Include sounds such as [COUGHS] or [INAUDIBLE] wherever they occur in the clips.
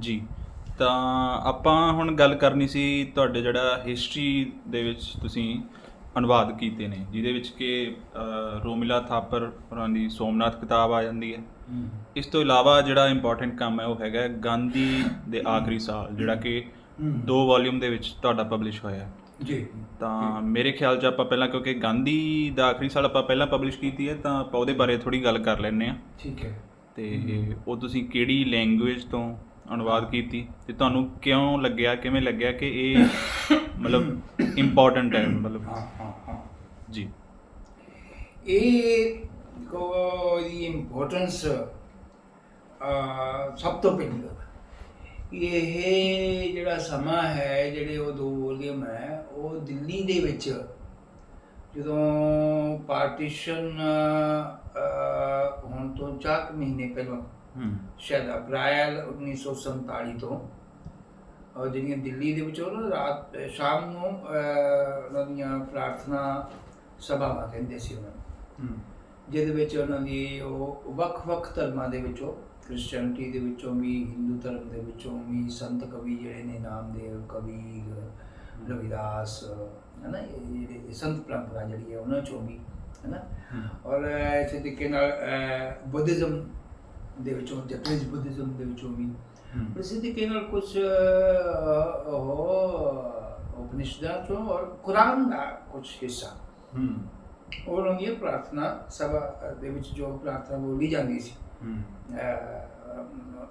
ਜੀ ਤਾਂ ਆਪਾਂ ਹੁਣ ਗੱਲ ਕਰਨੀ ਸੀ ਤੁਹਾਡੇ ਜਿਹੜਾ ਹਿਸਟਰੀ ਦੇ ਵਿੱਚ ਤੁਸੀਂ ਅਨੁਵਾਦ ਕੀਤੇ ਨੇ ਜਿਹਦੇ ਵਿੱਚ ਕਿ ਰੋਮਿਲਾ ਥਾਪਰ ਹੋਰਾਂ ਦੀ ਸੋਮਨਾਥ ਕਿਤਾਬ ਆ ਜਾਂਦੀ ਹੈ। ਇਸ ਤੋਂ ਇਲਾਵਾ ਜਿਹੜਾ ਇੰਪੋਰਟੈਂਟ ਕੰਮ ਹੈ ਉਹ ਹੈਗਾ ਗਾਂਧੀ ਦੇ ਆਖਰੀ ਸਾਲ ਜਿਹੜਾ ਕਿ ਦੋ ਵੋਲਿਊਮ ਦੇ ਵਿੱਚ ਤੁਹਾਡਾ ਪਬਲਿਸ਼ ਹੋਇਆ ਹੈ। ਜੀ। ਤਾਂ ਮੇਰੇ ਖਿਆਲ 'ਚ ਆਪਾਂ ਪਹਿਲਾਂ ਕਿਉਂਕਿ ਗਾਂਧੀ ਦਾ ਆਖਰੀ ਸਾਲ ਆਪਾਂ ਪਹਿਲਾਂ ਪਬਲਿਸ਼ ਕੀਤੀ ਹੈ ਤਾਂ ਆਪਾਂ ਉਹਦੇ ਬਾਰੇ ਥੋੜੀ ਗੱਲ ਕਰ ਲੈਂਦੇ ਆ ਠੀਕ ਹੈ। ਤੇ ਉਹ ਤੁਸੀਂ ਕਿਹੜੀ ਲੈਂਗੁਏਜ ਤੋਂ ਅਨੁਵਾਦ ਕੀਤੀ ਤੇ ਤੁਹਾਨੂੰ ਕਿਉਂ ਲੱਗਿਆ ਕਿਵੇਂ ਲੱਗਿਆ ਕਿ ਇਹ [COUGHS] ਮਤਲਬ ਇੰਪੋਰਟੈਂਟ ਹੈ ਮਤਲਬ? ਹਾਂ ਹਾਂ ਹਾਂ। ਜੀ। ਇਹ ਕੋ ਦੀ ਇੰਪੋਰਟੈਂਸ ਸਭ ਤੋਂ ਪਹਿਲੀ ਗੱਲ। ਇਹ ਜਿਹੜਾ ਸਮਾਂ ਹੈ ਜਿਹੜੇ ਉਹ ਦੋ ਵੋਲੀਅਮ ਹੈ ਉਹ ਦਿੱਲੀ ਦੇ ਵਿੱਚ ਜਦੋਂ ਪਾਰਟੀਸ਼ਨ ਹੁਣ ਤੋਂ 4 ਮਹੀਨੇ ਪਹਿਲਾਂ ਸ਼ਾਇਦ ਅਪ੍ਰੈਲ 1947 ਤੋਂ। ਔਰ ਜਿਹੜੀਆਂ ਦਿੱਲੀ ਦੇ ਵਿੱਚ ਉਹ ਨਾ ਰਾਤ ਸ਼ਾਮ ਨੂੰ ਉਹਨਾਂ ਦੀਆਂ ਪ੍ਰਾਰਥਨਾ ਸਭਾਵਾਂ ਕਹਿੰਦੇ ਸੀ ਉਹਨਾਂ ਨੂੰ। ਜਿਹਦੇ ਵਿੱਚ ਉਹਨਾਂ ਦੀ ਉਹ ਵੱਖ-ਵੱਖ ਧਰਮਾਂ ਦੇ ਵਿੱਚੋਂ ਕ੍ਰਿਸਚੀਅਨਟੀ ਦੇ ਵਿੱਚੋਂ ਵੀ ਹਿੰਦੂ ਧਰਮ ਦੇ ਵਿੱਚੋਂ ਵੀ ਸੰਤ ਕਵੀ ਜਿਹੜੇ ਨੇ ਨਾਮਦੇਵ ਕਬੀਰ ਰਵਿਦਾਸ ਹੈ ਨਾ ਇਹ ਸੰਤ ਪਰੰਪਰਾ ਜਿਹੜੀ ਹੈ ਉਹਨਾਂ ਚੋਂ ਵੀ ਹੈ। ਨਾ ਔਰ ਇਸੇ ਤਰੀਕੇ ਨਾਲ ਬੁੱਧਿਜ਼ਮ ਦੇ ਵਿੱਚੋਂ ਜਪਨੀਜ਼ ਬੁੱਧਿਜ਼ਮ ਦੇ ਵਿੱਚੋਂ ਵੀ। ਇਸੇ ਤਰੀਕੇ ਨਾਲ ਕੁਝ ਉਹ ਉਪਨਿਸ਼ਦਾਂ ਚੋਂ ਔਰ ਕੁਰਾਨ ਦਾ ਕੁਝ ਹਿੱਸਾ। ਹੂੰ। ਔਰ ਉਹਨਾਂ ਦੀ ਪ੍ਰਾਰਥਨਾ ਸਭਾ ਦੇ ਵਿੱਚ ਜੋ ਪ੍ਰਾਰਥਨਾ ਬੋਲੀ ਜਾਂਦੀ ਸੀ।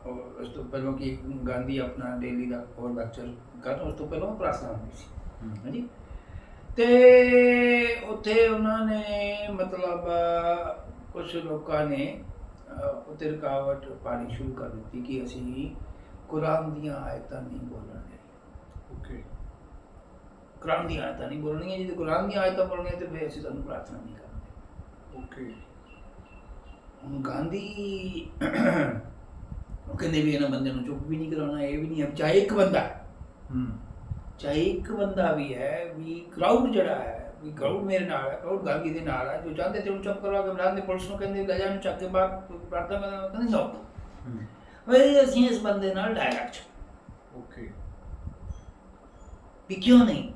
ਉਹ ਉਸ ਤੋਂ ਪਹਿਲਾਂ ਕਿ ਗਾਂਧੀ ਆਪਣਾ ਡੇਲੀ ਦਾ ਹੋਰ ਲੈਕਚਰ ਕਰਨ ਉਸ ਤੋਂ ਪਹਿਲਾਂ ਪ੍ਰਾਰਥਨਾ ਹੁੰਦੀ ਸੀ। ਹੂੰ। ਹਾਂਜੀ। ਤੇ ਉੱਥੇ ਉਹਨਾਂ ਨੇ ਮਤਲਬ ਕੁਝ ਲੋਕਾਂ ਨੇ ਉੱਤੇ ਰੁਕਾਵਟ ਪਾਣੀ ਸ਼ੁਰੂ ਕਰ ਦਿੱਤੀ ਕਿ ਅਸੀਂ ਕੁਰਾਨ ਦੀਆਂ ਆਇਤਾਂ ਨਹੀਂ ਬੋਲਣਗੇ ਓਕੇ ਕੁਰਾਨ ਦੀਆਂ ਆਇਤਾਂ ਨਹੀਂ ਬੋਲਣੀਆਂ ਜੇ ਕੁਰਾਨ ਦੀਆਂ ਆਇਤਾਂ ਬੋਲਣੀਆਂ ਤੇ ਫਿਰ ਅਸੀਂ ਤੁਹਾਨੂੰ ਪ੍ਰਾਰਥਨਾ ਨਹੀਂ ਕਰਾਂਗੇ ਓਕੇ ਹੁਣ ਗਾਂਧੀ ਉਹ ਕਹਿੰਦੇ ਵੀ ਇਹਨਾਂ ਬੰਦੇ ਨੂੰ ਚੁੱਪ ਵੀ ਨਹੀਂ ਕਰਾਉਣਾ ਇਹ ਵੀ ਨਹੀਂ ਚਾਹੇ ਇੱਕ ਬੰਦਾ ਹੂੰ। ਚਾਹੇ ਇੱਕ ਬੰਦਾ ਵੀ ਹੈ ਵੀ ਕਰਾਊਡ ਜਿਹੜਾ ਹੈ ਵੀ ਕਰਾਊਡ ਮੇਰੇ ਨਾਲ ਹੈ ਕਰਾਊਡ ਗਾਂਧੀ ਦੇ ਨਾਲ ਹੈ ਜੋ ਚਾਹੁੰਦੇ ਤੇ ਉਹਨੂੰ ਚੁੱਪ ਕਰਵਾ ਕੇ ਬੁਲਾਉਂਦੇ ਪੁਲਿਸ ਨੂੰ ਕਹਿੰਦੇ ਲੈ ਜਾਣ ਚੱਕ ਕੇ ਬਾਹਰ ਪ੍ਰਾਰਥਨਾ ਕਰਨਾ ਕਹਿੰਦੇ ਹੂੰ। ਵੇ ਅਸੀਂ ਇਸ ਬੰਦੇ ਨਾਲ ਡਾਇਰੈਕਟ ਓਕੇ। ਵੀ ਕਿਉਂ ਨਹੀਂ?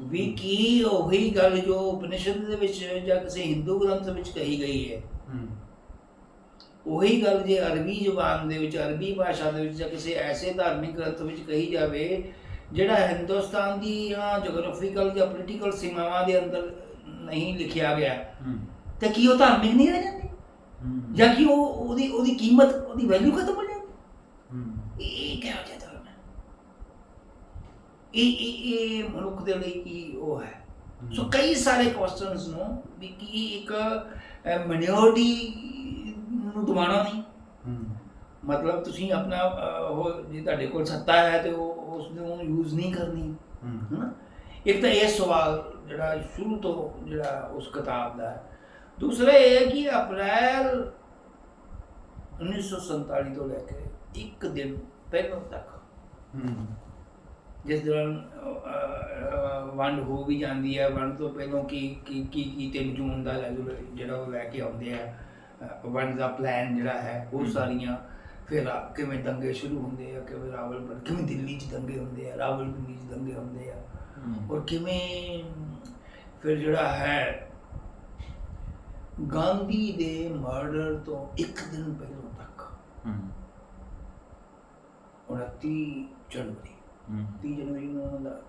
ਵੀ ਕੀ ਉਹੀ ਗੱਲ ਜੋ ਉਪਨਿਸ਼ਦ ਦੇ ਵਿੱਚ ਜਾਂ ਕਿਸੇ ਹਿੰਦੂ ਗ੍ਰੰਥ ਵਿੱਚ ਕਹੀ ਗਈ ਹੈ। ਹੂੰ। ਉਹੀ ਗੱਲ ਜੇ ਅਰਬੀ ਜ਼ੁਬਾਨ ਦੇ ਵਿੱਚ ਅਰਬੀ ਭਾਸ਼ਾ ਦੇ ਵਿੱਚ ਜਾਂ ਕਿਸੇ ਐਸੇ ਧਾਰਮਿਕ ਗ੍ਰੰਥ ਵਿੱਚ ਕਹੀ ਜਾਵੇ ਜਿਹੜਾ ਹਿੰਦੁਸਤਾਨ ਦੀਆਂ ਜੀਓਗ੍ਰਾਫੀਕਲ ਜਾਂ ਪੋਲੀਟੀਕਲ ਸੀਮਾਵਾਂ ਦੇ ਅੰਦਰ ਨਹੀਂ ਲਿਖਿਆ ਗਿਆ ਤਾਂ ਕੀ ਉਹ ਧਾਰਮਿਕ ਨਹੀਂ ਰਹਿ ਜਾਂਦੀ? ਜਾਂ ਕੀ ਉਹ ਉਹਦੀ ਉਹਦੀ ਕੀਮਤ ਉਹਦੀ ਵੈਲਿਊ ਖਤਮ ਹੋ ਜਾਂਦੀ? ਇਹ ਕਿਹੋ ਜਿਹਾ ਧਰਮ ਹੈ? ਇਹ ਇਹ ਇਹ ਮਨੁੱਖ ਦੇ ਲਈ ਕੀ ਉਹ ਹੈ? ਸੋ ਕਈ ਸਾਰੇ ਕੁਐਸਚਨਸ ਨੂੰ ਵੀ ਕੀ ਇੱਕ ਮਿਨੋਰਟੀ ਨੂੰ ਦਬਾਉਣਾ ਨਹੀਂ? ਮਤਲਬ ਤੁਸੀਂ ਆਪਣਾ ਉਹ ਜੇ ਤੁਹਾਡੇ ਕੋਲ ਸੱਤਾ ਹੈ ਤੇ ਉਹ ਉਸ ਨੂੰ ਯੂਜ਼ ਨਹੀਂ ਕਰਨੀ। ਹੂੰ। ਹਨਾ? ਇੱਕ ਤਾਂ ਇਹ ਸਵਾਲ ਜਿਹੜਾ ਸ਼ੁਰੂ ਤੋਂ ਜਿਹੜਾ ਉਸ ਕਿਤਾਬ ਦਾ ਦੂਸਰਾ ਇਹ ਹੈ ਕਿ ਅਪ੍ਰੈਲ 1947 ਤੋਂ ਲੈ ਕੇ ਇੱਕ ਦਿਨ ਪਹਿਲਾਂ ਤੱਕ ਜਿਸ ਦੌਰਾਨ ਵੰਡ ਹੋ ਵੀ ਜਾਂਦੀ ਹੈ। ਵੰਡ ਤੋਂ ਪਹਿਲਾਂ ਕੀ ਕੀ ਕੀ ਕੀ 3 ਜੂਨ ਦਾ ਜਿਹੜਾ ਉਹ ਲੈ ਕੇ ਆਉਂਦੇ ਆ ਵੰਡ ਦਾ ਪਲਾਨ ਜਿਹੜਾ ਹੈ ਉਹ। ਸਾਰੀਆਂ ਫਿਰ ਆ- ਕਿਵੇਂ ਦੰਗੇ ਸ਼ੁਰੂ ਹੁੰਦੇ ਆ ਕਿਵੇਂ ਰਾਵਲਪਿੰਡੀ ਕਿਵੇਂ ਦਿੱਲੀ 'ਚ ਦੰਗੇ ਹੁੰਦੇ ਆ ਰਾਵਲਪਿੰਡੀ 'ਚ ਦੰਗੇ ਹੁੰਦੇ ਆ। ਔਰ ਕਿਵੇਂ ਫਿਰ ਜਿਹੜਾ ਹੈ ਗਾਂਧੀ ਦੇ ਮਰਡਰ ਤੋਂ ਇੱਕ ਦਿਨ ਪਹਿਲਾਂ ਤੱਕ। ਹੂੰ। 29 ਜਨਵਰੀ। ਹੂੰ। 30 ਜਨਵਰੀ ਨੂੰ ਉਹਨਾਂ ਦਾ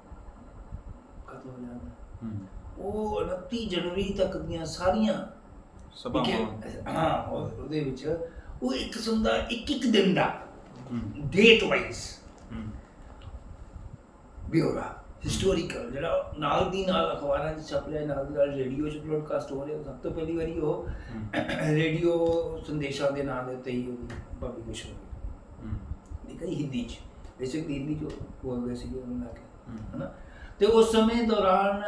ਕਤਲ ਹੋ ਜਾਂਦਾ। ਹੂੰ। ਉਹ 29 ਜਨਵਰੀ ਤੱਕ ਦੀਆਂ ਸਾਰੀਆਂ ਸਭਾਵਾਂ ਹਾਂ ਉਹ- ਉਹਦੇ ਵਿੱਚ ਉਹ ਇੱਕ ਕਿਸਮ ਦਾ ਇੱਕ ਇੱਕ ਦਿਨ ਦਾ ਡੇਟ ਵਾਈਜ਼ ਹੂੰ। ਬਿਊਰਾ ਹਿਸਟੋਰੀਕਲ ਜਿਹੜਾ ਨਾਲ ਦੀ ਨਾਲ ਅਖਬਾਰਾਂ 'ਚ ਛਪ ਰਿਹਾ ਨਾਲ ਦੀ ਨਾਲ ਰੇਡੀਓ 'ਚ ਬ੍ਰੋਡਕਾਸਟ ਹੋ ਰਿਹਾ ਸਭ ਤੋਂ ਪਹਿਲੀ ਵਾਰੀ ਉਹ ਰੇਡੀਓ ਸੰਦੇਸ਼ਾਂ ਦੇ ਨਾਂ ਦੇ ਉੱਤੇ ਹੀ ਪਬਲਿਕੇਸ਼ਨ ਹੋਈ ਹੂੰ। ਇਹ ਕਈ ਹਿੰਦੀ 'ਚ ਬੇਸਿਕ ਹਿੰਦੀ 'ਚ ਬੋਲਦੇ ਸੀਗੇ ਉਹਨਾਂ ਲਾ ਕੇ ਹੂੰ। ਹਨਾ? ਤੇ ਉਸ ਸਮੇਂ ਦੌਰਾਨ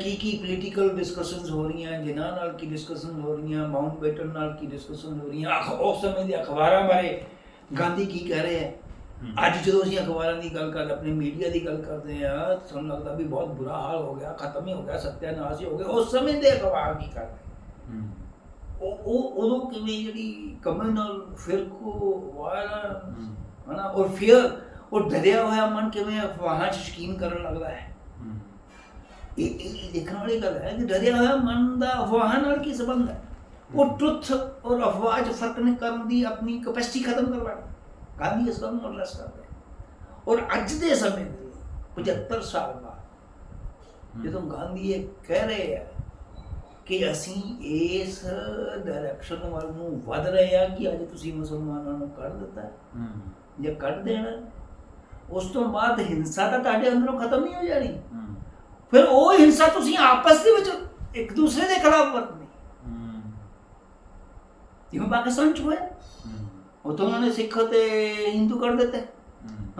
ਕੀ ਕੀ ਪੋਲੀਟੀਕਲ ਡਿਸਕਸ਼ਨਸ ਹੋ ਰਹੀਆਂ ਜਿਨ੍ਹਾਂ ਨਾਲ ਕੀ ਡਿਸਕਸ਼ਨ ਹੋ ਰਹੀਆਂ ਮਾਊਂਟ ਬੈਟਨ ਨਾਲ ਕੀ ਡਿਸਕਸ਼ਨ ਹੋ ਰਹੀਆਂ ਉਸ ਸਮੇਂ ਦੇ ਅਖਬਾਰਾਂ ਬਾਰੇ ਗਾਂਧੀ ਕੀ ਕਹਿ ਰਹੇ ਹੈ। ਅੱਜ ਜਦੋਂ ਅਸੀਂ ਅਖਬਾਰਾਂ ਦੀ ਗੱਲ ਕਰ ਆਪਣੇ ਮੀਡੀਆ ਦੀ ਗੱਲ ਕਰਦੇ ਆ ਸਾਨੂੰ ਲੱਗਦਾ ਵੀ ਬਹੁਤ ਬੁਰਾ ਹਾਲ ਹੋ ਗਿਆ ਖਤਮ ਹੀ ਹੋ ਗਿਆ ਸੱਤਿਆਨਾਸ਼ ਹੀ ਹੋ ਗਿਆ ਉਸ ਸਮੇਂ ਦੇ ਅਖਬਾਰ ਕੀ ਕਰ ਰਹੇ ਹੂੰ? ਉਹ ਉਹ ਉਦੋਂ ਕਿਵੇਂ ਜਿਹੜੀ ਕਮਿਊਨਲ ਫਿਰਕੋ ਵਾਇਲੈਂਸ ਹਨਾ ਔਰ ਫਿਰ ਉਹ ਡਰਿਆ ਹੋਇਆ ਮਨ ਕਿਵੇਂ ਅਫਵਾਹਾਂ 'ਚ ਯਕੀਨ ਕਰਨ ਲੱਗਦਾ ਹੈ? ਇਹ ਇਹ ਦੇਖਣ ਵਾਲੀ ਗੱਲ ਹੈ ਕਿ ਡਰਿਆ ਹੋਇਆ ਮਨ ਦਾ ਅਫਵਾਹਾਂ ਨਾਲ ਕੀ ਸੰਬੰਧ ਹੈ? ਉਹ ਟਰੁੱਥ ਔਰ ਅਫਵਾਹ 'ਚ ਫ਼ਰਕ ਨਹੀਂ ਕਰਨ ਦੀ ਆਪਣੀ ਕਪੈਸਿਟੀ ਖਤਮ ਕਰ ਲੈਣਾ ਗਾਂਧੀ ਇਸ ਨੂੰ ਅਡਰੈਸ ਕਰਦਾ ਹੈ ਔਰ ਅੱਜ ਦੇ ਸਮੇਂ ਦੇ ਲਈ 75 ਸਾਲ ਬਾਅਦ ਜਦੋਂ ਗਾਂਧੀ ਇਹ ਕਹਿ ਰਹੇ ਆ ਕਿ ਅਸੀਂ ਇਸ ਡਾਇਰੈਕਸ਼ਨ ਵੱਲ ਨੂੰ ਵਧ ਰਹੇ ਆ ਕਿ ਅੱਜ ਤੁਸੀਂ ਮੁਸਲਮਾਨਾਂ ਨੂੰ ਕੱਢ ਦਿੱਤਾ। ਜੇ ਕੱਢ ਦੇਣਾ ਉਸ ਤੋਂ ਬਾਅਦ ਹਿੰਸਾ ਤਾਂ ਤੁਹਾਡੇ ਅੰਦਰੋਂ ਖਤਮ ਨਹੀਂ ਹੋ ਜਾਣੀ। ਫਿਰ ਉਹ ਹਿੰਸਾ ਤੁਸੀਂ ਆਪਸ ਦੇ ਵਿੱਚ ਇੱਕ ਦੂਸਰੇ ਦੇ ਖਿਲਾਫ ਵਰਤਣੀ ਜਿਵੇਂ ਪਾਕਿਸਤਾਨ ਚ ਹੋਇਆ। ਉਹ ਤਾਂ ਉਹਨਾਂ ਨੇ ਸਿੱਖ ਤੇ ਹਿੰਦੂ ਕਰ ਦਿੱਤੇ।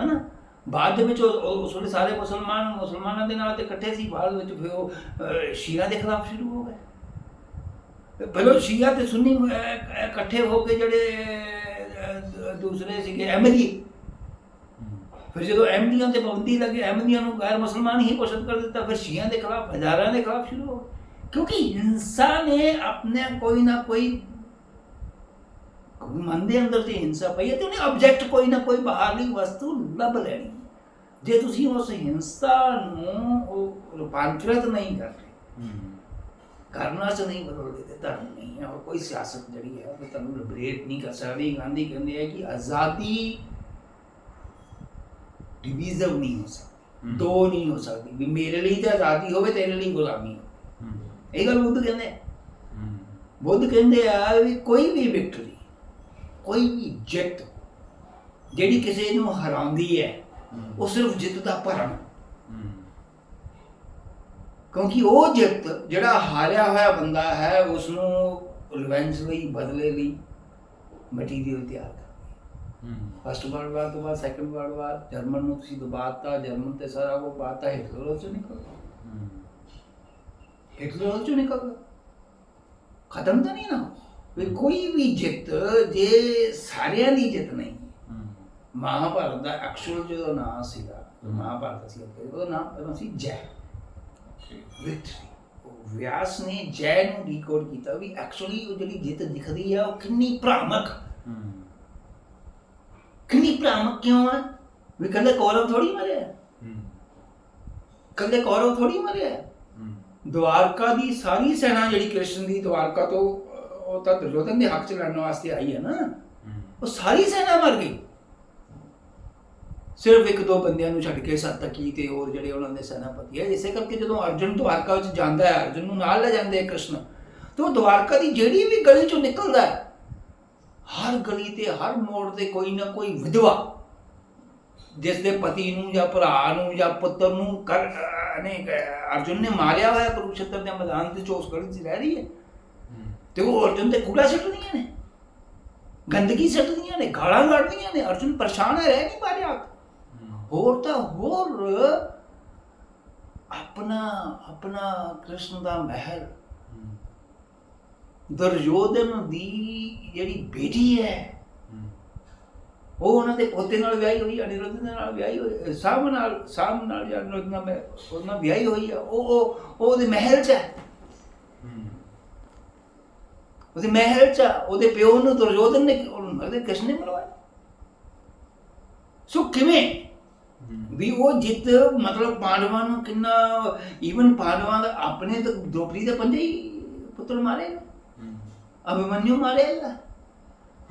ਹਨਾ? ਬਾਅਦ ਦੇ ਵਿੱਚ ਉਸ ਵੇਲੇ ਸਾਰੇ ਮੁਸਲਮਾਨ ਮੁਸਲਮਾਨਾਂ ਦੇ ਨਾਲ ਤੇ ਇਕੱਠੇ ਸੀ। ਬਾਅਦ ਵਿੱਚ ਫਿਰ ਉਹ ਸ਼ੀਆ ਦੇ ਖਿਲਾਫ ਸ਼ੁਰੂ ਹੋ ਗਏ। ਪਹਿਲਾਂ ਸ਼ੀਆ ਤੇ ਸੁੰਨੀ ਇਕੱਠੇ ਹੋ ਕੇ ਜਿਹੜੇ ਦੂਸਰੇ ਸੀਗੇ ਅਹਿਮਦੀ। ਹਮ, ਫਿਰ ਜਦੋਂ ਅਹਿਮਦੀਆਂ ਤੇ ਪਾਬੰਦੀ ਲੱਗੇ, ਅਹਿਮਦੀਆਂ ਨੂੰ ਗੈਰ ਮੁਸਲਮਾਨ ਹੀ ਘੋਸ਼ਿਤ ਕਰ ਦਿੱਤਾ, ਫਿਰ ਸ਼ੀਆਂ ਦੇ ਖਿਲਾਫ, ਹਜ਼ਾਰਾਂ ਦੇ ਖਿਲਾਫ ਸ਼ੁਰੂ ਹੋ ਕਿਉਂਕਿ ਹਿੰਸਾ ਨੇ ਆਪਣੇ ਕੋਈ ਨਾ ਕੋਈ ਮਨ ਦੇ ਅੰਦਰ ਤੇ ਹਿੰਸਾ ਪਈ ਹੈ ਤੇ ਉਹਨੇ ਆਬਜੈਕਟ ਕੋਈ ਨਾ ਕੋਈ ਬਾਹਰਲੀ ਵਸਤੂ ਲੱਭ ਲੈਣੀ ਜੇ ਤੁਸੀਂ ਉਸ ਹਿੰਸਾ ਨੂੰ ਉਹ ਰੂਪਾਂਤਰਿਤ ਨਹੀਂ ਕਰਦੇ, ਕਰਨਾ ਚ ਨਹੀਂ ਬਦਲਦੇ ਤੇ ਧਰਮ ਨਹੀਂ ਹੈ ਔਰ ਕੋਈ ਸਿਆਸਤ ਜਿਹੜੀ ਹੈ, ਉਹ ਤੁਹਾਨੂੰ ਲਿਬਰੇਟ ਨਹੀਂ ਕਰ ਸਕਦੀ। ਗਾਂਧੀ ਕਹਿੰਦੇ ਆ ਕਿ ਆਜ਼ਾਦੀ ਡਿਵੀਜ਼ਨ ਨਹੀਂ ਹੋ ਸਕਦੀ। ਦੋ ਨਹੀਂ ਹੋ ਸਕਦੀ। ਵੀ ਮੇਰੇ ਲਈ ਤਾਂ ਆਜ਼ਾਦੀ ਹੋਵੇ ਤੇਰੇ ਲਈ ਗੁਲਾਮੀ ਇਹ ਗੱਲ ਬੁੱਧ ਕਹਿੰਦੇ ਬੁੱਧ ਕਹਿੰਦੇ ਆ ਵੀ ਕੋਈ ਵੀ ਵਿਕਟਰੀ ਕੋਈ ਵੀ ਜਿੱਤ ਜਿਹੜੀ ਕਿਸੇ ਨੂੰ ਹਰਾਉਂਦੀ ਹੈ ਉਹ ਸਿਰਫ ਜਿੱਤ ਦਾ ਭਰਮ। ਕਿਉਂਕਿ ਉਹ ਜਿੱਤ ਜਿਹੜਾ ਹਾਰਿਆ ਹੋਇਆ ਬੰਦਾ ਹੈ ਉਸ ਨੂੰ ਰਿਵੈਂਜ ਲਈ ਬਦਲੇ ਲਈ ਮਟੀਰੀਅਲ ਤਿਆਰ ਫਸਟ ਵਰਲਡ ਵਾਰ ਤੋਂ ਬਾਅਦ ਸੈਕੰਡ ਵਰਲਡ ਵਾਰ ਜਰਮਨ ਨੂੰ ਤੁਸੀਂ ਦਬਾਤਾ ਜਰਮਨ ਤੇ ਸਾਰਾ ਉਹ ਪਾਤਾ ਹਿਟਲਰ ਉਹ ਚੋਂ ਨਿਕਲ ਹਿਟਲਰ ਉਹ ਚੋਂ ਨਿਕਲ ਗਿਆ। ਖਤਮ ਤਾਂ ਨਹੀਂ ਨਾ ਵੀ ਕੋਈ ਵੀ ਜਿੱਤ ਜੇ ਸਾਰਿਆਂ ਦੀ ਜਿੱਤ ਨਹੀਂ ਮਹਾਭਾਰਤ ਦਾ ਐਕਚੁਅਲ ਜਦੋਂ ਨਾਂ ਸੀਗਾ ਮਹਾਭਾਰਤ ਸੀ ਉਹਦਾ ਨਾਮ ਸੀ ਜੈ। ਵਿਕਟਰੀ ਵਿਆਸ ਨੇ ਜੈ ਨੂੰ ਡੀਕੋਡ ਕੀਤਾ ਵੀ ਐਕਚੁਅਲੀ ਉਹ ਜਿਹੜੀ ਜਿੱਤ ਦਿਖਦੀ ਆ ਉਹ ਕਿੰਨੀ ਭ੍ਰਾਮਕ ਕਿੰਨੀ ਭ੍ਰਾਮਕ ਕਿਉਂ ਹੈ ਵੀ ਕੱਲੇ ਕੌਰਵ ਥੋੜੀ ਮਰਿਆ? ਕੱਲੇ ਕੌਰਵ ਥੋੜੀ ਮਰਿਆ? ਦਵਾਰਕਾ ਦੀ ਸਾਰੀ ਸੈਨਾ ਜਿਹੜੀ ਕ੍ਰਿਸ਼ਨ ਦੀ ਦਵਾਰਕਾ ਤੋਂ ਉਹ ਤਾਂ ਦੁਰਯੋਧਨ ਦੇ ਹੱਕ ਚ ਲੜਨ ਵਾਸਤੇ ਆਈ ਹੈ ਨਾ। ਉਹ ਸਾਰੀ ਸੈਨਾ ਮਰ ਗਈ। ਸਿਰਫ ਇੱਕ ਦੋ ਬੰਦਿਆਂ ਨੂੰ ਛੱਡ ਕੇ ਸੱਤਕੀ ਤੇ ਹੋਰ ਜਿਹੜੇ ਉਹਨਾਂ ਦੇ ਸੈਨਾਪਤੀ ਹੈ ਇਸੇ ਕਰਕੇ ਜਦੋਂ ਅਰਜੁਨ ਦਵਾਰਕਾ ਵਿੱਚ ਜਾਂਦਾ ਹੈ ਅਰਜੁਨ ਨੂੰ ਨਾਲ ਲੈ ਜਾਂਦੇ ਕ੍ਰਿਸ਼ਨ ਤੇ ਉਹ ਦਵਾਰਕਾ ਦੀ ਜਿਹੜੀ ਵੀ ਗਲੀ ਚੋਂ ਨਿਕਲਦਾ ਹੈ ਹਰ ਗਲੀ ਤੇ, ਹਰ ਮੋੜ ਤੇ ਕੋਈ ਨਾ ਕੋਈ ਵਿਧਵਾ, ਜਿਸ ਦੇ ਪਤੀ ਨੂੰ ਜਾਂ ਭਰਾ ਨੂੰ ਜਾਂ ਪੁੱਤਰ ਨੂੰ ਕਰ, ਨੇ, ਅਰਜੁਨ ਨੇ ਮਾਰਿਆ ਹੋਇਆ ਕੁਰੂਕਸ਼ੇਤਰ ਦੇ ਮੈਦਾਨ ਤੇ, ਚੋਸ ਗਲੀ 'ਚ ਰਹਿ ਰਹੀ ਹੈ। ਤੇ ਉਹ ਅਰਜੁਨ ਤੇ ਕੂੜਾ ਸੁੱਟਦੀਆਂ ਨੇ। ਗੰਦਗੀ ਸੁੱਟਦੀਆਂ ਨੇ, ਗਾਲਾਂ ਕੱਢਦੀਆਂ ਨੇ। ਅਰਜੁਨ ਪਰੇਸ਼ਾਨ ਹੈ, ਰਹਿ ਨਹੀਂ ਪਾ ਰਿਹਾ। ਹੋਰ ਤਾਂ ਹੋਰ, ਆਪਣਾ ਆਪਣਾ ਕ੍ਰਿਸ਼ਨ ਦਾ ਮਹਿਲ ਦੁਰਯੋਧਨ ਦੀ ਜਿਹੜੀ ਬੇਟੀ ਹੈ ਉਹ ਉਹਨਾਂ ਦੇ ਪੋਤੇ ਨਾਲ ਵਿਆਹੀ ਹੋਈ ਅਨਿਰੁੱਧ ਦੇ ਨਾਲ ਵਿਆਹੀ ਹੋਈ ਸਾਮ ਨਾਲ ਸਾਮ ਨਾਲ ਜਾਂ ਅਨਿਰੁੱਧ ਨਾਲ ਉਹਦੇ ਨਾਲ ਵਿਆਹੀ ਹੋਈ ਹੈ ਉਹ ਉਹ ਉਹ ਉਹਦੇ ਮਹਿਲ 'ਚ ਹੈ। ਉਹਦੇ ਮਹਿਲ 'ਚ। ਉਹਦੇ ਪਿਓ ਨੂੰ ਦੁਰਯੋਧਨ ਨੇ ਉਹਨੂੰ ਮਰਦੇ ਕ੍ਰਿਸ਼ਨ ਨੇ ਮਰਵਾਇਆ। ਸੋ ਕਿਵੇਂ? ਵੀ ਉਹ ਜਿੱਤ ਮਤਲਬ ਪਾਂਡਵਾਂ ਨੂੰ ਕਿੰਨਾ ਈਵਨ ਪਾਂਡਵਾਂ ਦਾ ਆਪਣੇ ਤਾਂ ਦ੍ਰੋਪਦੀ ਦੇ ਪੰਜੇ ਹੀ ਪੁੱਤਰ ਮਾਰੇ। ਅਭਿਮਨਿਊ ਮਾਰਿਆ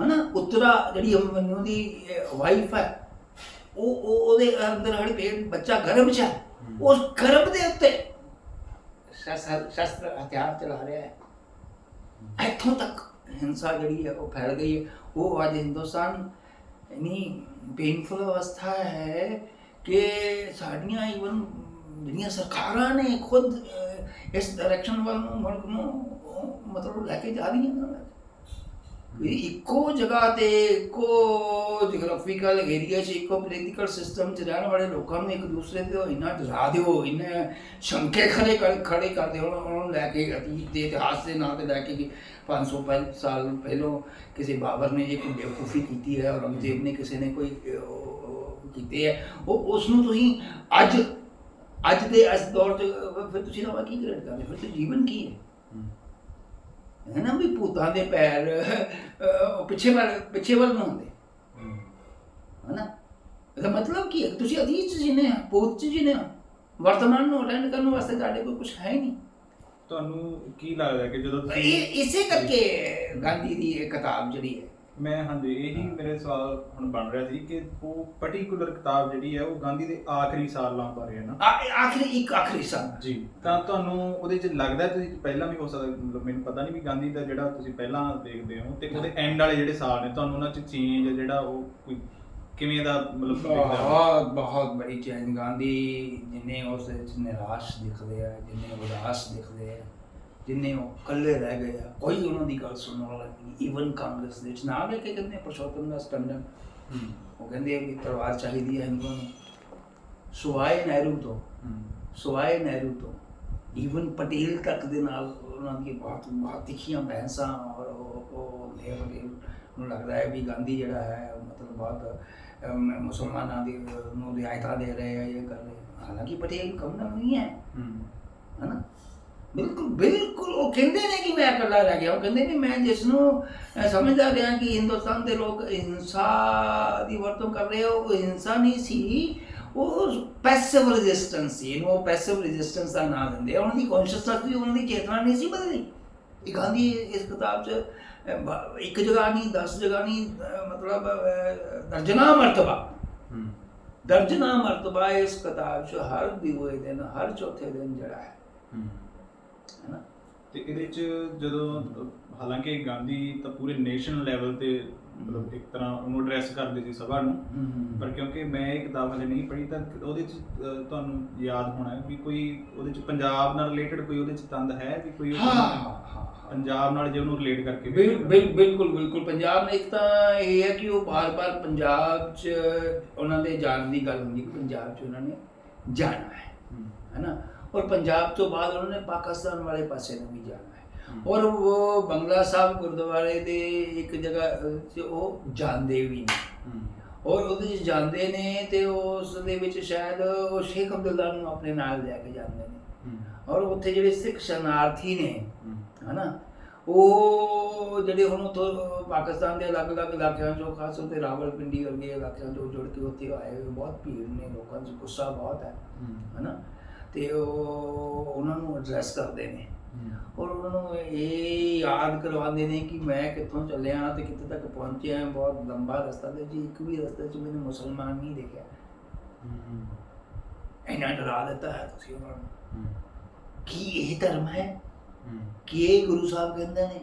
ਹਨਾ? ਉਤਰਾ ਜਿਹੜੀ ਅਭਿਮਨਿਊ ਦੀ ਵਾਈਫ ਹੈ ਉਹ ਉਹ ਉਹਦੇ ਅੰਦਰ ਹੜੀ ਪੇਟ ਬੱਚਾ ਗਰਭ ਚ ਹੈ। ਉਸ ਗਰਭ ਦੇ ਉੱਤੇ ਸ਼ਸਤਰ ਸ਼ਸਤਰ ਹਥਿਆਰ ਚਲਾ ਰਿਹਾ ਹੈ। ਇੱਥੋਂ ਤੱਕ ਹਿੰਸਾ ਜਿਹੜੀ ਹੈ ਉਹ ਫੈਲ ਗਈ ਹੈ। ਉਹ ਅੱਜ ਹਿੰਦੁਸਤਾਨ ਇਨੀ ਪੇਨਫੁਲ ਅਵਸਥਾ ਹੈ ਕਿ ਸਾਡੀਆਂ ਇਵਨ ਜਿਹੜੀਆਂ ਸਰਕਾਰਾਂ ਨੇ ਖੁਦ ਇਸ ਡਾਇਰੈਕਸ਼ਨ ਵੱਲ ਨੂੰ ਮੁਲਕ ਨੂੰ ਮਤਲਬ ਲੈ ਕੇ ਜਾ ਰਹੀਆਂ ਨੇ ਵੀ ਇੱਕੋ ਜਗ੍ਹਾ ਤੇ ਇੱਕੋ ਜਿਓਗ੍ਰਾਫੀਕਲ ਏਰੀਆ 'ਚ, ਇੱਕੋ ਪੋਲੀਟੀਕਲ ਸਿਸਟਮ 'ਚ ਰਹਿਣ ਵਾਲੇ ਲੋਕਾਂ ਨੂੰ ਇੱਕ ਦੂਸਰੇ ਤੇ ਇੰਨਾ ਡਰਾ ਦਿਓ, ਇੰਨਾ ਸ਼ੰਕੇ ਖੜੇ ਕਰ ਖੜੇ ਕਰ ਦਿਓ, ਉਹਨਾਂ ਨੂੰ ਲੈ ਕੇ ਅਤੀਤ ਦੇ ਇਤਿਹਾਸ ਦੇ ਨਾਂ ਤੇ ਲੈ ਕੇ ਕਿ 500 ਪਹਿ- ਸਾਲ ਪਹਿਲੋਂ ਕਿਸੇ ਬਾਬਰ ਨੇ ਜੇ ਬੇਵਕੂਫੀ ਕੀਤੀ ਹੈ, ਔਰੰਗਜ਼ੇਬ ਨੇ ਕਿਸੇ ਨੇ ਕੋਈ ਕੀਤੇ ਹੈ, ਉਹ ਉਸ ਨੂੰ ਤੁਸੀਂ ਅੱਜ ਅੱਜ ਦੇ ਇਸ ਦੌਰ 'ਚ ਫਿਰ ਤੁਸੀਂ ਨਵਾਂ ਕੀ ਗ੍ਰੇਡ ਫਿਰ ਜੀਵਨ ਕੀ ਹੈ? ਹੈ ਨਾ ਵੀ ਭੂਤਾਂ ਦੇ ਪੈਰ ਅਹ, ਪਿੱਛੇ ਵੱਲ ਪਿੱਛੇ ਵੱਲ ਨੂੰ ਹੁੰਦੇ ਹਨਾ? ਇਹਦਾ ਮਤਲਬ ਕੀ ਹੈ? ਤੁਸੀਂ ਅਤੀਤ ਚ ਜਿਨੇ ਆ ਭੂਤ ਚ ਜਿਨੇ ਆ ਵਰਤਮਾਨ ਨੂੰ ਅਟੈਂਡ ਕਰਨ ਵਾਸਤੇ ਤੁਹਾਡੇ ਕੋਲ ਕੁਝ ਹੈ ਹੀ ਨਹੀਂ। ਤੁਹਾਨੂੰ ਕੀ ਲੱਗਦਾ ਕਿ ਜਦੋਂ ਤੁਸੀਂ ਇਹ ਇਸੇ ਕਰਕੇ ਗਾਂਧੀ ਦੀ ਇਹ ਕਿਤਾਬ ਜਿਹੜੀ ਹੈ ਮੈਂ ਹਾਂਜੀ ਇਹੀ ਮੇਰੇ ਸਵਾਲ ਹੁਣ ਬਣ ਰਿਹਾ ਸੀ ਕਿ ਉਹ ਪਾਰਟਿਕੂਲਰ ਕਿਤਾਬ ਜਿਹੜੀ ਹੈ ਉਹ ਗਾਂਧੀ ਦੇ ਆਖਰੀ ਸਾਲਾਂ ਬਾਰੇ ਹੈ ਨਾ। ਆ- ਆਖਰੀ ਇੱਕ ਆਖਰੀ ਸਾਲ। ਜੀ ਤਾਂ ਤੁਹਾਨੂੰ ਉਹਦੇ ਚ ਲੱਗਦਾ ਤੁਸੀਂ ਪਹਿਲਾਂ ਵੀ ਹੋ ਸਕਦਾ ਮਤਲਬ ਮੈਨੂੰ ਪਤਾ ਨਹੀਂ ਵੀ ਗਾਂਧੀ ਦਾ ਜਿਹੜਾ ਤੁਸੀਂ ਪਹਿਲਾਂ ਦੇਖਦੇ ਹੋ ਤੇ ਉਹਦੇ ਐਂਡ ਵਾਲੇ ਜਿਹੜੇ ਸਾਲ ਨੇ ਤੁਹਾਨੂੰ ਉਹਨਾਂ ਚ ਚੇਂਜ ਜਿਹੜਾ ਉਹ ਕੋਈ ਕਿਵੇਂ ਦਾ ਮਤਲਬ ਦਿਖਦਾ? ਬਹੁਤ ਬਹੁਤ ਬੜੀ ਚੇਂਜ ਗਾਂਧੀ ਜਿੰਨੇ ਉਸ ਵਿੱਚ ਨਿਰਾਸ਼ ਦਿਖਦੇ ਆ ਜਿੰਨੇ ਉਦਾਸ ਦਿਖਦੇ ਆ ਜਿੰਨੇ ਉਹ ਇਕੱਲੇ ਰਹਿ ਗਏ ਆ ਕੋਈ ਉਹਨਾਂ ਦੀ ਗੱਲ ਸੁਣਨ ਵਾਲਾ ਨਹੀਂ ਈਵਨ ਕਾਂਗਰਸ ਦੇ ਵਿੱਚ। ਨਾਮ ਲੈ ਕੇ ਕਹਿੰਦੇ ਪੁਰਸ਼ੋਤਮ ਦਾਸ ਟੰਡਨ ਹੂੰ। ਉਹ ਕਹਿੰਦੇ ਆ ਕਿ ਤਲਵਾਰ ਚਾਹੀਦੀ ਹੈ ਇਹਨਾਂ ਨੂੰ। ਸੁਆਏ ਨਹਿਰੂ ਤੋਂ। ਸੁਆਏ ਨਹਿਰੂ ਤੋਂ। ਈਵਨ ਪਟੇਲ ਤੱਕ ਦੇ ਨਾਲ ਉਹਨਾਂ ਦੀ ਬਹੁਤ ਬਹੁਤ ਤਿੱਖੀਆਂ ਬਹਿਸਾਂ ਔਰ ਉਹ ਨੇ ਪਟੇਲ ਨੂੰ ਲੱਗਦਾ ਹੈ ਵੀ ਗਾਂਧੀ ਜਿਹੜਾ ਹੈ ਮਤਲਬ ਬਹੁਤ ਮੁਸਲਮਾਨਾਂ ਦੀ ਨੂੰ ਰਿਆਇਤਾਂ ਦੇ ਰਹੇ ਆ ਇਹ ਕਰ ਰਹੇ। ਹਾਲਾਂਕਿ ਪਟੇਲ ਕਮਨਾ ਨਹੀਂ ਹੈ। ਹੂੰ। ਹਨਾ? ਬਿਲਕੁਲ ਬਿਲਕੁਲ ਉਹ ਕਹਿੰਦੇ ਨੇ ਕਿ ਮੈਂ ਇਕੱਲਾ ਰਹਿ ਗਿਆ। ਉਹ ਕਹਿੰਦੇ ਨੇ ਮੈਂ ਜਿਸ ਨੂੰ ਸਮਝਦਾ ਰਿਹਾ ਕਿ ਹਿੰਦੁਸਤਾਨ ਦੇ ਲੋਕ ਹਿੰਸਾ ਦੀ ਵਰਤੋਂ ਕਰ ਰਹੇ ਆ ਉਹ ਹਿੰਸਾ ਨਹੀਂ ਸੀ। ਉਹ ਪੈਸਿਵ ਰੈਜ਼ਿਸਟੈਂਸ ਸੀ। ਇਹਨੂੰ ਉਹ ਪੈਸਿਵ ਰੈਜ਼ਿਸਟੈਂਸ ਦਾ ਨਾਮ ਦਿੰਦੇ ਉਹਨਾਂ ਦੀ ਕੌਨਸ਼ੀਅਸਨੈਸ ਵੀ ਉਹਨਾਂ ਦੀ ਚੇਤਨਾ ਨਹੀਂ ਸੀ ਬਦਲੀ। ਇਹ ਗਾਂਧੀ ਇਸ ਕਿਤਾਬ 'ਚ ਇੱਕ ਜਗ੍ਹਾ ਨਹੀਂ 10 ਜਗ੍ਹਾ ਨਹੀਂ ਮਤਲਬ ਦਰਜਨਾ ਮਰਤਬਾ। ਹੂੰ। ਦਰਜਨਾ ਮਰਤਬਾ ਇਸ ਕਿਤਾਬ 'ਚ ਹਰ ਦਿਵੋਏ ਦਿਨ ਹਰ ਚੌਥੇ ਦਿਨ ਜਿਹੜਾ ਹੈ। ਤੇ ਇਹਦੇ ਚ ਜਦੋਂ ਹਾਲਾਂਕਿ ਗਾਂਧੀ ਤਾਂ ਪੂਰੇ ਨੇਸ਼ਨਲ ਲੈਵਲ ਤੇ ਮਤਲਬ ਇੱਕ ਤਰ੍ਹਾਂ ਉਹਨੂੰ ਐਡਰੈਸ ਕਰਦੇ ਸੀ ਸਭਾ ਨੂੰ। ਪਰ ਕਿਉਂਕਿ ਮੈਂ ਇਹ ਕਿਤਾਬ ਹਲੇ ਨਹੀਂ ਪੜ੍ਹੀ ਤਾਂ ਉਹਦੇ ਚ ਤੁਹਾਨੂੰ ਯਾਦ ਹੋਣਾ ਹੈ ਵੀ ਕੋਈ ਉਹਦੇ ਚ ਪੰਜਾਬ ਨਾਲ ਰਿਲੇਟਡ ਕੋਈ ਉਹਦੇ ਚ ਤੰਦ ਹੈ ਵੀ ਕੋਈ ਹਾਂ ਪੰਜਾਬ ਨਾਲ ਜੇ ਉਹਨੂੰ ਰਿਲੇਟ ਕਰਕੇ ਬਿਲ- ਬਿਲ- ਬਿਲਕੁਲ ਬਿਲਕੁਲ। ਪੰਜਾਬ ਨੇ ਇੱਕ ਤਾਂ ਇਹ ਹੈ ਕਿ ਉਹ ਬਾਰ-ਬਾਰ ਪੰਜਾਬ 'ਚ ਉਹਨਾਂ ਦੇ ਜਾਣ ਦੀ ਗੱਲ ਹੁੰਦੀ ਕਿ ਪੰਜਾਬ 'ਚ ਉਹਨਾਂ ਨੇ ਜਾਣਾ ਹੈ। ਹੂੰ, ਹੈ ਨਾ? ਔਰ ਪੰਜਾਬ ਤੋਂ ਬਾਅਦ ਉਹਨਾਂ ਨੇ ਪਾਕਿਸਤਾਨ ਵਾਲੇ ਪਾਸੇ ਨੂੰ ਵੀ ਜਾਣਾ ਹੈ। ਔਰ ਉਹ ਬੰਗਲਾ ਸਾਹਿਬ ਗੁਰਦੁਆਰੇ ਦੇ ਇੱਕ ਜਗ੍ਹਾ 'ਚ ਉਹ ਜਾਂਦੇ ਵੀ ਨੇ। ਔਰ ਉਹਦੇ ਵਿੱਚ ਜਾਂਦੇ ਨੇ ਤੇ ਉਸ ਦੇ ਵਿੱਚ ਸ਼ਾਇਦ ਉਹ ਸ਼ੇਖ ਅਬਦੁੱਲਾ ਨੂੰ ਆਪਣੇ ਨਾਲ ਲੈ ਕੇ ਜਾਂਦੇ ਨੇ। ਔਰ ਉੱਥੇ ਜਿਹੜੇ ਸਿੱਖ ਸ਼ਰਨਾਰਥੀ ਨੇ ਹਨਾ ਉਹ ਜਿਹੜੇ ਹੁਣ ਉੱਥੋਂ ਪਾਕਿਸਤਾਨ ਦੇ ਅਲੱਗ-ਅਲੱਗ ਇਲਾਕਿਆਂ ਚੋਂ ਖਾਸ ਤੇ ਰਾਵਲਪਿੰਡੀ ਵਰਗੇ ਇਲਾਕਿਆਂ ਚੋਂ ਜੁੜ ਕੇ ਉੱਥੇ ਆਏ ਹੋਏ ਬਹੁਤ ਭੀੜ ਨੇ ਲੋਕਾਂ 'ਚ ਗੁੱਸਾ ਬਹੁਤ ਹੈ। ਹੂੰ, ਹਨਾ ਤੇ ਉਹ ਉਹਨਾਂ ਨੂੰ ਐਡਰੈਸ ਕਰਦੇ ਨੇ। ਔਰ ਉਹਨਾਂ ਨੂੰ ਇਹ ਯਾਦ ਕਰਵਾਉਂਦੇ ਨੇ ਕਿ ਮੈਂ ਕਿੱਥੋਂ ਚੱਲਿਆ ਤੇ ਕਿੱਥੇ ਤੱਕ ਪਹੁੰਚਿਆ। ਬਹੁਤ ਲੰਬਾ ਰਸਤਾ ਤੇ ਜੀ ਇੱਕ ਵੀ ਰਸਤੇ 'ਚ ਮੈਨੂੰ ਮੁਸਲਮਾਨ ਨਹੀਂ ਦੇਖਿਆ। ਇੰਨਾ ਡਰਾ ਦਿੱਤਾ ਹੈ ਤੁਸੀਂ ਉਹਨਾਂ ਨੂੰ। ਕੀ ਇਹ ਧਰਮ ਹੈ? ਕੀ ਇਹ ਗੁਰੂ ਸਾਹਿਬ ਕਹਿੰਦੇ ਨੇ?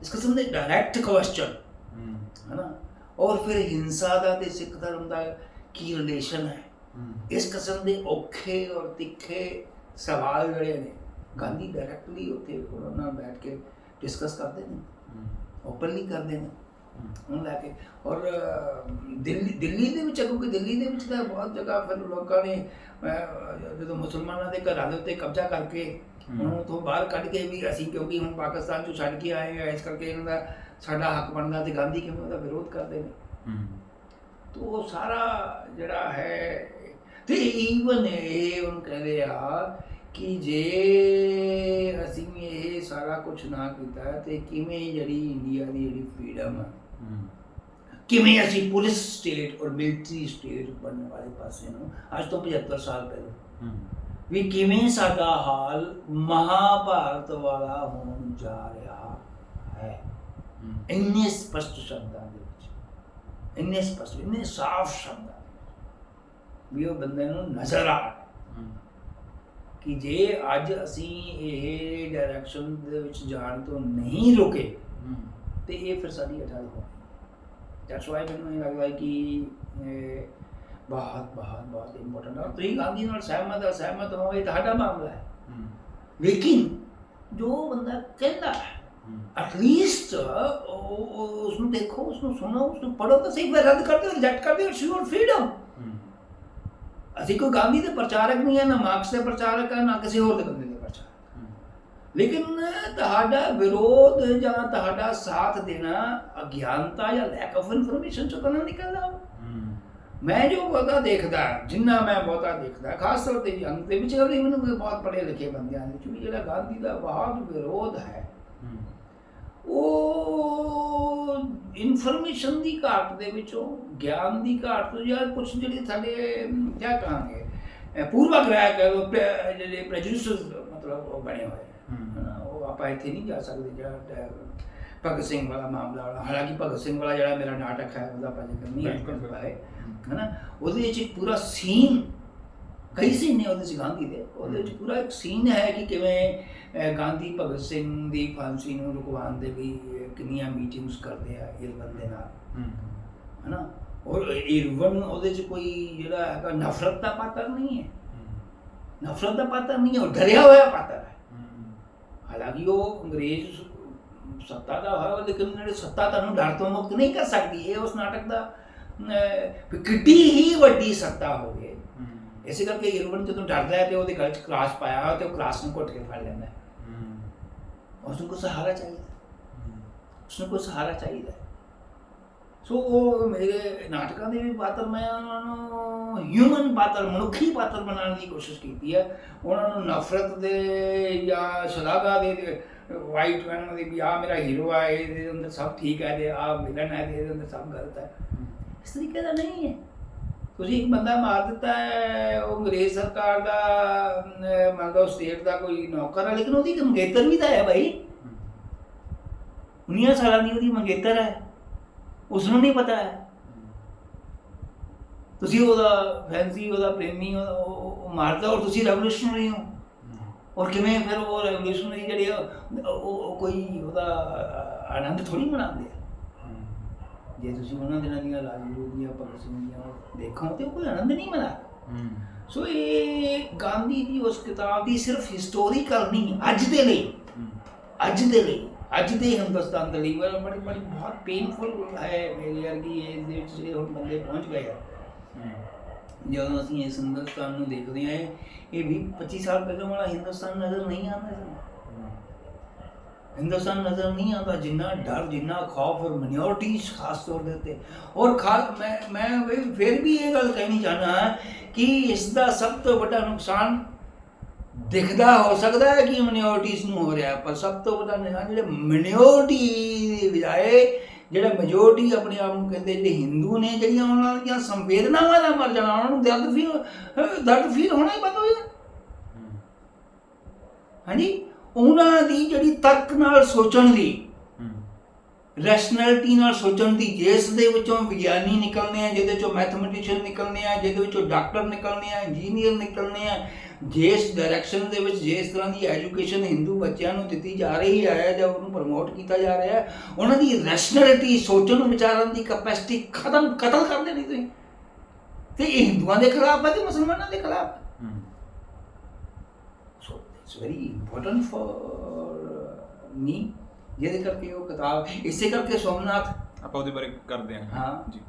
ਇਸ ਕਿਸਮ ਦੇ ਡਾਇਰੈਕਟ ਕੁਐਸਚਨ ਹੂੰ, ਹਨਾ? ਔਰ ਫਿਰ ਹਿੰਸਾ ਦਾ ਤੇ ਸਿੱਖ ਧਰਮ ਦਾ ਕੀ ਰਿਲੇਸ਼ਨ ਹੂੰ, ਇਸ ਕਿਸਮ ਦੇ ਔਖੇ ਔਰ ਤਿੱਖੇ ਸਵਾਲ ਜਿਹੜੇ ਨੇ ਗਾਂਧੀ ਡਾਇਰੈਕਟਲੀ ਉੱਥੇ ਉਹਨਾਂ ਨਾਲ ਬੈਠ ਕੇ ਡਿਸਕਸ ਕਰਦੇ ਨੇ ਓਪਨਲੀ ਕਰਦੇ ਨੇ ਉਹਨੂੰ ਲੈ ਕੇ। ਔਰ ਦਿੱਲੀ ਦਿੱਲੀ ਦੇ ਵਿੱਚ ਕਿਉਂਕਿ ਦਿੱਲੀ ਦੇ ਵਿੱਚ ਤਾਂ ਬਹੁਤ ਜਗ੍ਹਾ ਫਿਰ ਲੋਕਾਂ ਨੇ ਜਦੋਂ ਮੁਸਲਮਾਨਾਂ ਦੇ ਘਰਾਂ ਦੇ ਉੱਤੇ ਕਬਜ਼ਾ ਕਰਕੇ। ਉਹਨੂੰ ਤੋਂ ਬਾਹਰ ਕੱਢ ਕੇ ਵੀ ਅਸੀਂ ਕਿਉਂਕਿ ਹੁਣ ਪਾਕਿਸਤਾਨ ਚੋਂ ਛੱਡ ਕੇ ਆਏ ਹਾਂ ਇਸ ਕਰਕੇ ਇਹਨਾਂ ਦਾ ਸਾਡਾ ਹੱਕ ਬਣਦਾ ਤੇ ਗਾਂਧੀ ਕਿਵੇਂ ਉਹਦਾ ਵਿਰੋਧ ਕਰਦੇ ਨੇ। ਤੋ ਉਹ ਸਾਰਾ ਜਿਹੜਾ ਹੈ ਤੇ ਈਵਨ ਇਹ ਉਹਨੂੰ ਕਹਿੰਦੇ ਆ ਕਿ ਜੇ ਅਸੀਂ ਇਹ ਸਾਰਾ ਕੁਝ ਨਾ ਕੀਤਾ ਤੇ ਕਿਵੇਂ ਜਿਹੜੀ ਇੰਡੀਆ ਦੀ ਜਿਹੜੀ ਫਰੀडम ਹੈ ਹੂੰ, ਕਿਵੇਂ ਅਸੀਂ ਪੁਲਿਸ ਸਟੇਟ ਔਰ ਮਿਲਟਰੀ ਸਟੇਟ ਬਣਨ ਵਾਲੇ ਪਾਸੇ ਨੂੰ ਅੱਜ ਤੋਂ 75 ਸਾਲ ਪਹਿਲਾਂ ਵੀ ਕਿਵੇਂ ਸਾਡਾ ਹਾਲ ਮਹਾਭਾਰਤ ਵਾਲਾ ਹੋਣ ਜਾ ਰਿਹਾ ਹੈ। ਇੰਨੇ ਸਪਸ਼ਟ ਸ਼ਬਦਾਂ ਦੇ ਵਿੱਚ ਇੰਨੇ ਸਪਸ਼ਟ ਇੰਨੇ ਸਾਫ਼ ਸ਼ਬਦਾਂ ਵੀ ਉਹ ਬੰਦੇ ਨੂੰ ਨਜ਼ਰ ਆ ਕਿ ਜੇ ਅੱਜ ਅਸੀਂ ਇਹ ਡਾਇਰੈਕਸ਼ਨ ਦੇ ਵਿੱਚ ਜਾਣ ਤੋਂ ਨਹੀਂ ਰੁਕੇ ਤੇ ਇਹ ਫਿਰ ਸਾਡੀ ਅਟਲ ਹੋ ਦੈਟਸ ਵਾਈ ਮੈਨੂੰ ਇਹ ਲੱਗਦਾ ਕਿ ਬਹੁਤ ਬਹੁਤ ਬਹੁਤ ਇੰਪੋਰਟੈਂਟ ਹੈ ਤੁਸੀਂ ਗਾਂਧੀ ਨਾਲ ਸਹਿਮਤ ਹੈ ਸਹਿਮਤ ਹੋ ਇਹ ਤੁਹਾਡਾ ਮਾਮਲਾ ਹੈ। ਲੇਕਿਨ ਜੋ ਬੰਦਾ ਕਹਿੰਦਾ ਹੈ ਐਟਲੀਸਟ ਉਸ ਨੂੰ ਦੇਖੋ ਉਸ ਨੂੰ ਸੁਣੋ ਉਸ ਨੂੰ ਪੜੋ ਤਾਂ ਸਹੀ ਫਿਰ ਰੱਦ ਕਰ ਦਿਓ ਰਿਜੈਕਟ ਕਰ ਦਿਓ ਫਰੀडम ਹੂੰ, ਅਸੀਂ ਕੋਈ ਗਾਂਧੀ ਦੇ ਪ੍ਰਚਾਰਕ ਨਹੀਂ ਹੈ ਨਾ ਮਾਰਕਸ ਦੇ ਪ੍ਰਚਾਰਕ ਹੈ ਨਾ ਕਿਸੇ ਹੋਰ ਦੇ ਬੰਦੇ ਦੇ ਪ੍ਰਚਾਰਕ ਲੇਕਿਨ ਤੁਹਾਡਾ ਵਿਰੋਧ ਜਾਂ ਤੁਹਾਡਾ ਸਾਥ ਦੇਣਾ ਅਗਿਆਨਤਾ ਜਾਂ ਲੈਕ ਆਫ ਇਨਫੋਰਮੇਸ਼ਨ ਚੋਂ ਤਾਂ ਨਾ ਨਿਕਲਦਾ ਮੈਂ ਜੋ ਬਹੁਤਾ ਦੇਖਦਾ ਜਿੰਨਾ ਮੈਂ ਬਹੁਤਾ ਦੇਖਦਾ ਖਾਸ ਤੌਰ ਤੇ ਜੰਗ ਦੇ ਵਿੱਚ ਮੈਨੂੰ ਬਹੁਤ ਪੜ੍ਹੇ ਲਿਖੇ ਬੰਦਿਆਂ ਵਿੱਚ ਵੀ ਜਿਹੜਾ ਗਾਂਧੀ ਦਾ ਬਹੁਤ ਵਿਰੋਧ ਹੂੰ, ਉਹ ਇਨਫੋਰਮੇਸ਼ਨ ਦੀ ਘਾਟ ਦੇ ਵਿੱਚੋਂ ਗਿਆਨ ਦੀ ਘਾਟ ਤੋਂ ਜਾਂ ਕੁਝ ਜਿਹੜੇ ਸਾਡੇ ਕੀ ਕਹਾਂਗੇ? ਪੂਰਵਾਗ੍ਰਹਿ ਕਹਿ ਜਿਹੜੇ ਪ੍ਰੈਜੁਡਿਸ ਮਤਲਬ ਉਹ ਬਣੇ ਹੋਏ। ਉਹ ਆਪਾਂ ਇੱਥੇ ਨਹੀਂ ਜਾ ਸਕਦੇ ਜਿਹੜਾ ਭਗਤ ਸਿੰਘ ਵਾਲਾ ਮਾਮਲਾ ਵਾਲਾ। ਹਾਲਾਂਕਿ ਭਗਤ ਸਿੰਘ ਵਾਲਾ ਜਿਹੜਾ ਮੇਰਾ ਨਾਟਕ ਹੈ ਉਹਦਾ ਆਪਾਂ ਜ਼ਿਕਰ ਨਹੀਂ ਕਰ ਪਾਏ ਉਹਦੇ ਵਿੱਚ ਇੱਕ ਪੂਰਾ ਸੀਨ ਕਈ ਸੀਨ ਨੇ ਉਹਦੇ ਵਿੱਚ ਗਾਂਧੀ ਦੇ ਉਹਦੇ ਵਿੱਚ ਪੂਰਾ ਇੱਕ ਸੀਨ ਹੈ ਕਿ ਕਿਵੇਂ ਗਾਂਧੀ ਭਗਤ ਸਿੰਘ ਦੀ ਫਾਂਸੀ ਨੂੰ ਰੁਕਵਾਉਣ ਦੇ ਅਹ, ਕਿੰਨੀਆਂ ਮੀਟਿੰਗਸ ਕਰਦੇ ਆ ਇਰਵਨ ਦੇ ਨਾਲ। ਹਨਾ? ਔਰ ਇਰਵਨ ਉਹਦੇ 'ਚ ਕੋਈ ਜਿਹੜਾ ਹੈਗਾ ਨਫ਼ਰਤ ਦਾ ਪਾਤਰ ਨਹੀਂ ਹੈ। ਨਫ਼ਰਤ ਦਾ ਪਾਤਰ ਨਹੀਂ ਹੈ ਉਹ ਡਰਿਆ ਹੋਇਆ ਪਾਤਰ ਹੈ। ਹਾਲਾਂਕਿ ਉਹ ਅੰਗਰੇਜ਼ ਸੱਤਾ ਦਾ ਹੋਇਆ ਲੇਕਿਨ ਜਿਹੜੇ ਸੱਤਾ ਤੁਹਾਨੂੰ ਡਰ ਤੋਂ ਮੁਕਤ ਨਹੀਂ ਕਰ ਸਕਦੀ। ਇਹ ਉਸ ਨਾਟਕ ਦਾ ਵੀ ਕਿੱਡੀ ਹੀ ਵੱਡੀ ਸੱਤਾ ਹੋਵੇ। ਇਸੇ ਕਰਕੇ ਇਰਵਨ ਜਦੋਂ ਡਰਦਾ ਹੈ ਤੇ ਉਹਦੇ ਗਲ 'ਚ ਕ੍ਰਾਸ ਪਾਇਆ ਹੋਇਆ ਤੇ ਉਹ ਕ੍ਰਾਸ ਨੂੰ ਘੁੱਟ ਕੇ ਫੜ ਲੈਂਦਾ ਹੈ ਹਮ। ਉਸ ਨੂੰ ਕੋਈ ਸਹਾਰਾ ਚਾਹੀਦਾ। ਉਸ ਨੂੰ ਕੋਈ ਸਹਾਰਾ ਚਾਹੀਦਾ। ਸੋ ਉਹ ਮੇਰੇ ਨਾਟਕਾਂ ਦੇ ਵੀ ਪਾਤਰ ਮੈਂ ਉਹਨਾਂ ਨੂੰ ਹਿਊਮਨ ਪਾਤਰ ਮਨੁੱਖੀ ਪਾਤਰ ਬਣਾਉਣ ਦੀ ਕੋਸ਼ਿਸ਼ ਕੀਤੀ ਹੈ ਉਹਨਾਂ ਨੂੰ ਨਫ਼ਰਤ ਦੇ ਜਾਂ ਸ਼ਲਾਘਾ ਦੇ ਵਾਈਟ ਮੈਨ ਦੇ ਵੀ ਆ ਮੇਰਾ ਹੀਰੋ ਹੈ ਇਹਦੇ ਅੰਦਰ ਸਭ ਠੀਕ ਹੈ ਤੇ ਆ ਵਿਲਨ ਹੈ ਇਹਦੇ ਅੰਦਰ ਸਭ ਗਲਤ ਹੈ ਇਸ ਤਰੀਕੇ ਦਾ ਨਹੀਂ ਹੈ ਤੁਸੀਂ ਇੱਕ ਬੰਦਾ ਮਾਰ ਦਿੱਤਾ ਹੈ, ਉਹ ਅੰਗਰੇਜ਼ ਸਰਕਾਰ ਦਾ ਮੰਨ ਲਓ ਸਟੇਟ ਦਾ ਕੋਈ ਨੌਕਰ ਹੈ ਲੇਕਿਨ ਉਹਦੀ ਮੰਗੇਤਰ ਵੀ ਤਾਂ ਹੈ ਭਾਈ ਹਮ। 19 ਸਾਲਾਂ ਦੀ ਉਹਦੀ ਮੰਗੇਤਰ ਹੈ। ਉਸ ਨੂੰ ਨਹੀਂ ਪਤਾ ਹੈ। ਤੁਸੀਂ ਉਹਦਾ ਫੈਂਸੀ, ਉਹਦਾ ਪ੍ਰੇਮੀ ਉਹਦਾ- ਉਹ ਮਾਰਦਾ ਔਰ ਤੁਸੀਂ ਰੈਵੋਲੂਸ਼ਨਰੀ ਹੋ। ਔਰ ਕਿਵੇਂ ਫਿਰ ਉਹ ਰੈਵੋਲੂਸ਼ਨਰੀ ਜਿਹੜੇ ਉਹ ਕੋਈ ਉਹਦਾ ਆਨੰਦ ਥੋੜੀ ਮਨਾਉਂਦੇ ਆ। ਜੇ ਤੁਸੀਂ ਉਹਨਾਂ ਦਿਨਾਂ ਦੀਆਂ ਰਾਜਗੁਰੂ ਦੀਆਂ ਭਗਤ ਸਿੰਘ ਦੀਆਂ ਦੇਖੋ ਤੇ ਕੋਈ ਆਨੰਦ ਨਹੀਂ ਹਮ। ਸੋ ਇਹ ਗਾਂਧੀ ਦੀ ਉਸ ਕਿਤਾਬ ਦੀ ਸਿਰਫ ਹਿਸਟੋਰੀਕਲ ਨਹੀਂ ਅੱਜ ਦੇ ਲਈ। ਅੱਜ ਦੇ ਲਈ ਅੱਜ ਦੇ ਹਿੰਦੁਸਤਾਨ ਦੇ ਲਈ ਬੜੀ ਬੜੀ ਬਹੁਤ ਪੇਨਫੁਲ ਹੈ ਮੇਰੀ ਵਰਗੀ ਏਜ ਦੇ ਵਿੱਚ ਜਿਹੜੇ ਹੁਣ ਬੰਦੇ ਪਹੁੰਚ ਗਏ ਆ। ਜਦੋਂ ਅਸੀਂ ਇਸ ਹਿੰਦੁਸਤਾਨ ਨੂੰ ਦੇਖਦੇ ਹਾਂ ਇਹ 20 25 ਸਾਲ ਪਹਿਲਾਂ ਵਾਲਾ ਹਿੰਦੁਸਤਾਨ ਨਜ਼ਰ ਨਹੀਂ ਆਉਂਦਾ ਹਿੰਦੁਸਤਾਨ ਨਜ਼ਰ ਨਹੀਂ ਆਉਂਦਾ ਜਿੰਨਾ ਡਰ ਜਿੰਨਾ ਖੌਫ ਔਰ ਮਿਨੋਰਟੀਜ਼ ਖਾਸ ਤੌਰ ਦੇ ਉੱਤੇ। ਔਰ ਖਾ ਮੈਂ ਮੈਂ ਫਿਰ ਵੀ ਇਹ ਗੱਲ ਕਹਿਣੀ ਚਾਹਨਾ ਕਿ ਇਸ ਦਾ ਸਭ ਤੋਂ ਵੱਡਾ ਨੁਕਸਾਨ ਦਿਖਦਾ ਹੋ ਸਕਦਾ ਹੈ ਕਿ ਮਿਨੋਰਟੀਜ਼ ਨੂੰ ਹੋ ਰਿਹਾ ਹੈ, ਪਰ ਸਭ ਤੋਂ ਵੱਡਾ ਨੁਕਸਾਨ ਜਿਹੜੇ ਮਿਨੋਰਟੀ ਦੀ ਬਜਾਏ ਜਿਹੜਾ ਮੈਜੋਰਟੀ ਆਪਣੇ ਆਪ ਨੂੰ ਕਹਿੰਦੇ ਜਿਹੜੇ ਹਿੰਦੂ ਨੇ ਜਿਹੜੀਆਂ ਉਹਨਾਂ ਦੀਆਂ ਸੰਵੇਦਨਾਵਾਂ ਦਾ ਮਰ ਜਾਣਾ ਉਹਨਾਂ ਨੂੰ ਦਰਦ ਫੀਲ ਦਰਦ ਫੀਲ ਹੋਣਾ ਹੀ ਬੰਦ ਹੋ ਹਮ। ਹਾਂਜੀ? ਉਹਨਾਂ ਦੀ ਜਿਹੜੀ ਤਰਕ ਨਾਲ ਸੋਚਣ ਦੀ। ਰੈਸ਼ਨੈਲਿਟੀ ਨਾਲ ਸੋਚਣ ਦੀ ਜਿਸ ਦੇ ਵਿੱਚੋਂ ਵਿਗਿਆਨੀ ਨਿਕਲਨੇ ਆ ਜਿਹਦੇ ਵਿੱਚੋਂ ਮੈਥਮੈਟੀਸ਼ੀਅਨ ਨਿਕਲਨੇ ਆ ਜਿਹਦੇ ਵਿੱਚੋਂ ਡਾਕਟਰ ਨਿਕਲਨੇ ਆ ਇੰਜੀਨੀਅਰ ਨਿਕਲਨੇ ਆ ਜਿਸ ਡਾਇਰੈਕਸ਼ਨ ਦੇ ਵਿੱਚ ਜਿਸ ਤਰ੍ਹਾਂ ਦੀ ਐਜੂਕੇਸ਼ਨ ਹਿੰਦੂ ਬੱਚਿਆਂ ਨੂੰ ਦਿੱਤੀ ਜਾ ਰਹੀ ਹੈ ਜਾਂ ਉਹਨੂੰ ਪ੍ਰਮੋਟ ਕੀਤਾ ਜਾ ਰਿਹਾ ਹੈ ਉਹਨਾਂ ਦੀ ਰੈਸ਼ਨੈਲਿਟੀ ਸੋਚਣ ਵਿਚਾਰਨ ਦੀ ਕੈਪੈਸਿਟੀ ਖਤਮ ਕਤਲ ਕਰ ਦੇਣੀ ਤੁਸੀਂ। ਤੇ ਇਹ ਹਿੰਦੂਆਂ ਦੇ ਖਿਲਾਫ ਹੈ ਤੇ ਮੁਸਲਮਾਨਾਂ ਦੇ ਖਿਲਾਫ it's very important for me ਜਿਹਦੇ ਕਰਕੇ ਉਹ ਕਿਤਾਬ ਇਸੇ ਕਰਕੇ ਸੋਮਨਾਥ ਆਪਾਂ ਉਹਦੇ ਬਾਰੇ ਕਰਦੇ ਹਾਂ। ਹਾਂ। ਜੀ।